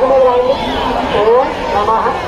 ভগবদায় নমঃ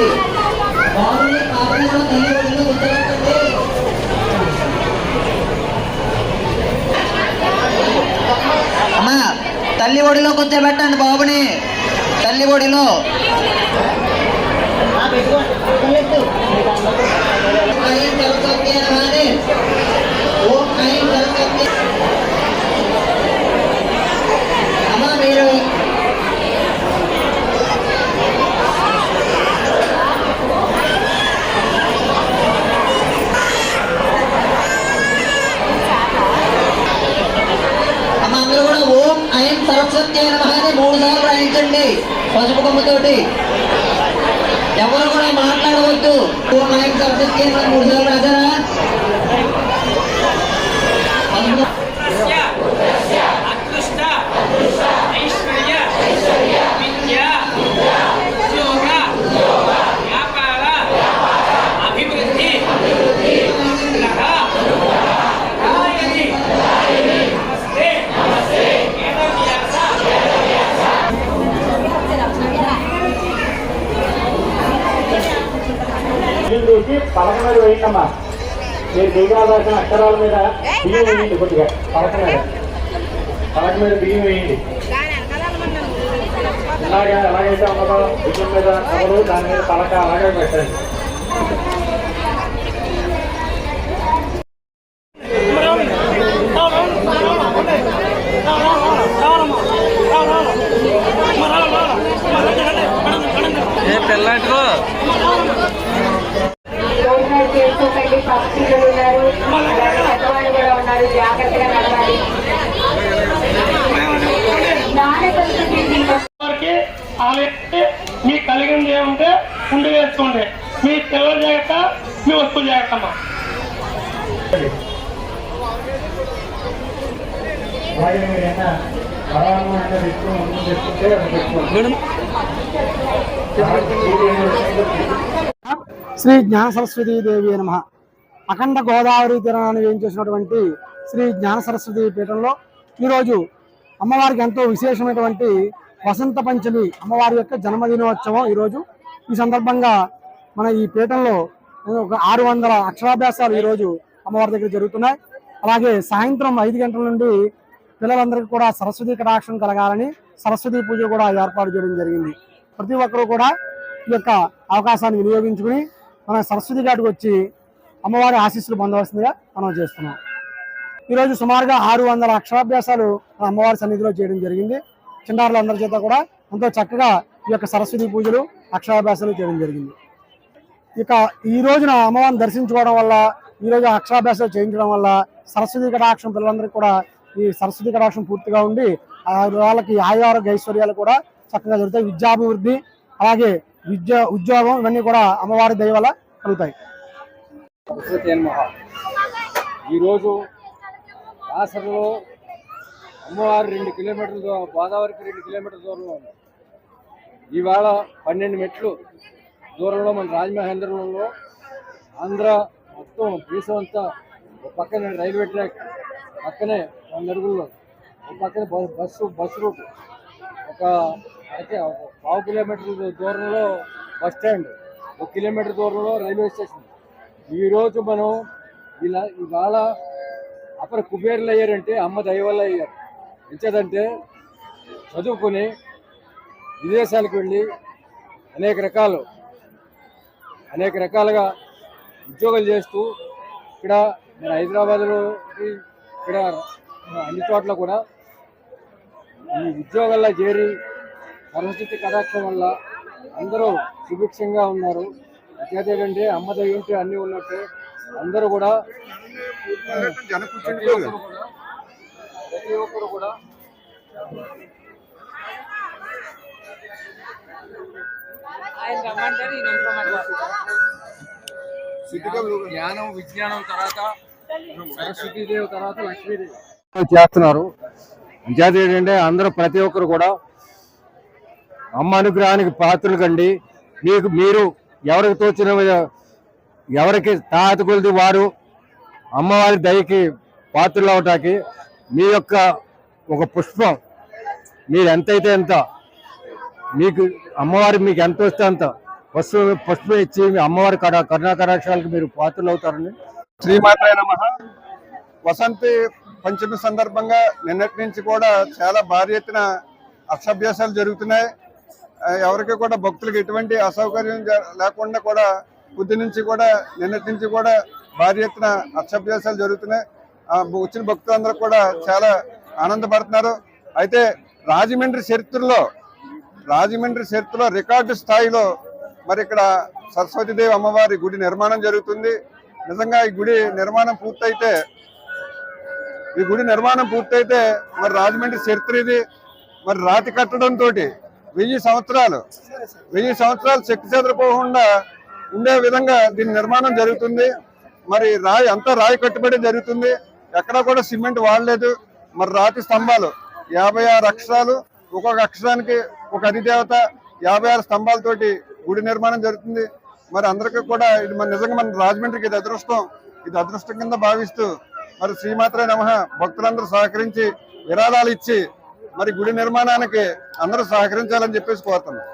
బాబుని పాపంలో తల్లి ఒడిలో కూర్చోబెట్టండి అమ్మా తల్లి ఒడిలో. కూర్చోబెట్టండి బాబుని తల్లి ఒడిలో. होते. त्याबरोबर महात्मा होतो तो नाईक करतात की మీరు దిగాల్సిన అక్షరాల మీద బియ్యం వేయండి కొద్దిగా. పలక మీద. పలక మీద బియ్యం వేయండి. ఇలాగే ఎలాగైతే ఉన్నదో బియ్యం మీద కవరు దాని మీద పలక అలాగే పెట్టండి. భోజనాలు ఉన్నారు జాగ్రత్తగా నడవాలి. స్నాన సంస్కృతి వారికి ఆలయం మీ కలిగింది ఏముంటే ఉండి వేసుకోండి. మీ పిల్లల జాగ్రత్త మీ వస్తువు జాగ్రత్త అమ్మా. అలాగే మీరు ఏమైనా పరాలను అంటే తెచ్చుకుని ముందు తెచ్చుకుంటే అది పెట్టుకోండి శ్రీ జ్ఞాన సరస్వతీ దేవి నమ. అఖండ గోదావరి తీరాన్ని వేయించేసినటువంటి శ్రీ జ్ఞాన సరస్వతి పీఠంలో ఈరోజు అమ్మవారికి ఎంతో విశేషమైనటువంటి వసంత పంచమి అమ్మవారి యొక్క జన్మదినోత్సవం ఈరోజు. ఈ సందర్భంగా మన ఈ పీఠంలో ఒక ఆరు వందల అక్షరాభ్యాసాలు ఈరోజు అమ్మవారి దగ్గర జరుగుతున్నాయి. అలాగే సాయంత్రం ఐదు గంటల నుండి పిల్లలందరికీ కూడా సరస్వతి కటాక్షం కలగాలని సరస్వతి పూజ కూడా ఏర్పాటు చేయడం జరిగింది. ప్రతి ఒక్కరూ కూడా ఈ యొక్క అవకాశాన్ని వినియోగించుకుని మన సరస్వతి ఘాటుకు వచ్చి అమ్మవారి ఆశీస్సులు పొందవలసిందిగా మనం చేస్తున్నాం. ఈరోజు సుమారుగా ఆరు వందల అక్షరాభ్యాసాలు అమ్మవారి సన్నిధిలో చేయడం జరిగింది. చిన్నారులందరి చేత కూడా ఎంతో చక్కగా ఈ యొక్క సరస్వతి పూజలు అక్షరాభ్యాసాలు చేయడం జరిగింది. ఇక ఈ రోజున అమ్మవారిని దర్శించుకోవడం వల్ల ఈ రోజు అక్షరాభ్యాసాలు చేయించడం వల్ల సరస్వతి కటాక్షం పిల్లలందరికీ కూడా ఈ సరస్వతి కటాక్షం పూర్తిగా ఉండి ఆ వాళ్ళకి ఆయురారోగ్య ఐశ్వర్యాలు కూడా చక్కగా జరుగుతాయి విద్యాభివృద్ధి అలాగే విద్య ఉద్యోగం ఇవన్నీ కూడా అమ్మవారి దయ వల్ల కలుగుతాయి. ఈరోజు కాసరలో అమ్మవారు రెండు కిలోమీటర్ల దూరం గోదావరికి రెండు కిలోమీటర్ల దూరంలో ఉంది. ఇవాళ పన్నెండు మెట్లు దూరంలో మన రాజమహేంద్రంలో ఆంధ్ర మొత్తం దేశం అంతా ఒక పక్కన రైల్వే ట్రాక్ పక్కనే వంద అడుగుల్లో ఒక పక్కన బస్సు బస్సు రూట్. ఒక అయితే ఒక పావు కిలోమీటర్ దూరంలో బస్ స్టాండ్ ఒక కిలోమీటర్ దూరంలో రైల్వే స్టేషన్. ఈరోజు మనం ఇలా ఇవాళ అప్పుడు కుబేర్లు అయ్యారంటే అమ్మ దయ అయ్యారు. ఎంచేదంటే చదువుకుని విదేశాలకు వెళ్ళి అనేక రకాలు అనేక రకాలుగా ఉద్యోగాలు చేస్తూ ఇక్కడ మన హైదరాబాద్లో ఇక్కడ అన్ని చోట్ల కూడా ఈ ఉద్యోగాల్లో చేరి సరస్వతి కటాక్షం వల్ల అందరూ సుభిక్షంగా ఉన్నారు. ఏంటంటే అమ్మ దయ అన్నీ ఉన్నట్టు అందరూ కూడా ప్రతి ఒక్కరు కూడా జ్ఞానం విజ్ఞానం తర్వాత సరస్వతీదేవి తర్వాత లక్ష్మీదేవి. చేస్తున్నారు? అంచేత ఏంటంటే అందరూ ప్రతి ఒక్కరు కూడా అమ్మ అనుగ్రహానికి పాత్రలు కండి. మీకు మీరు ఎవరికి తోచిన ఎవరికి తాత కొలిది వారు అమ్మవారి దయకి పాత్రలు అవటానికి మీ యొక్క ఒక పుష్పం మీరు ఎంతైతే ఎంత మీకు అమ్మవారి మీకు ఎంత వస్తే అంత పుష్పం పుష్పం ఇచ్చి మీ అమ్మవారి కడ కరుణా కటాక్షాలకు మీరు పాత్రలు అవుతారని శ్రీమాతాయ నమ. వసంతి పంచమి సందర్భంగా నిన్నటి నుంచి కూడా చాలా భారీ ఎత్తున అక్షభ్యాసాలు జరుగుతున్నాయి. ఎవరికి కూడా భక్తులకు ఎటువంటి అసౌకర్యం లేకుండా కూడా పొద్దు నుంచి కూడా నిన్నటి నుంచి కూడా భారీ ఎత్తున అక్షభ్యాసాలు జరుగుతున్నాయి. ఆ, వచ్చిన భక్తులందరూ కూడా చాలా ఆనందపడుతున్నారు. అయితే రాజమండ్రి చరిత్రలో రాజమండ్రి చరిత్రలో రికార్డు స్థాయిలో మరి ఇక్కడ సరస్వతీదేవి అమ్మవారి గుడి నిర్మాణం జరుగుతుంది. నిజంగా ఈ గుడి నిర్మాణం పూర్తయితే ఈ గుడి నిర్మాణం పూర్తయితే మరి రాజమండ్రి చరిత్ర ఇది. మరి రాతి కట్టడంతో వెయ్యి సంవత్సరాలు వెయ్యి సంవత్సరాలు శక్తి చెదరపోకుండా ఉండే విధంగా దీని నిర్మాణం జరుగుతుంది. మరి రాయి అంతా రాయి కట్టుబడి జరుగుతుంది. ఎక్కడా కూడా సిమెంట్ వాడలేదు. మరి రాతి స్తంభాలు యాభై ఆరు అక్షరాలు ఒక్కొక్క అక్షరానికి ఒక అధిదేవత యాభై ఆరు స్తంభాలతోటి గుడి నిర్మాణం జరుగుతుంది. మరి అందరికీ కూడా ఇది మన నిజంగా మన రాజమండ్రికి ఇది అదృష్టం. ఇది అదృష్టం కింద భావిస్తూ మరి శ్రీమాత్రే నమ. భక్తులందరూ సహకరించి విరాళాలు ఇచ్చి మరి గుడి నిర్మాణానికి అందరూ సహకరించాలని చెప్పేసి కోరుతున్నాం.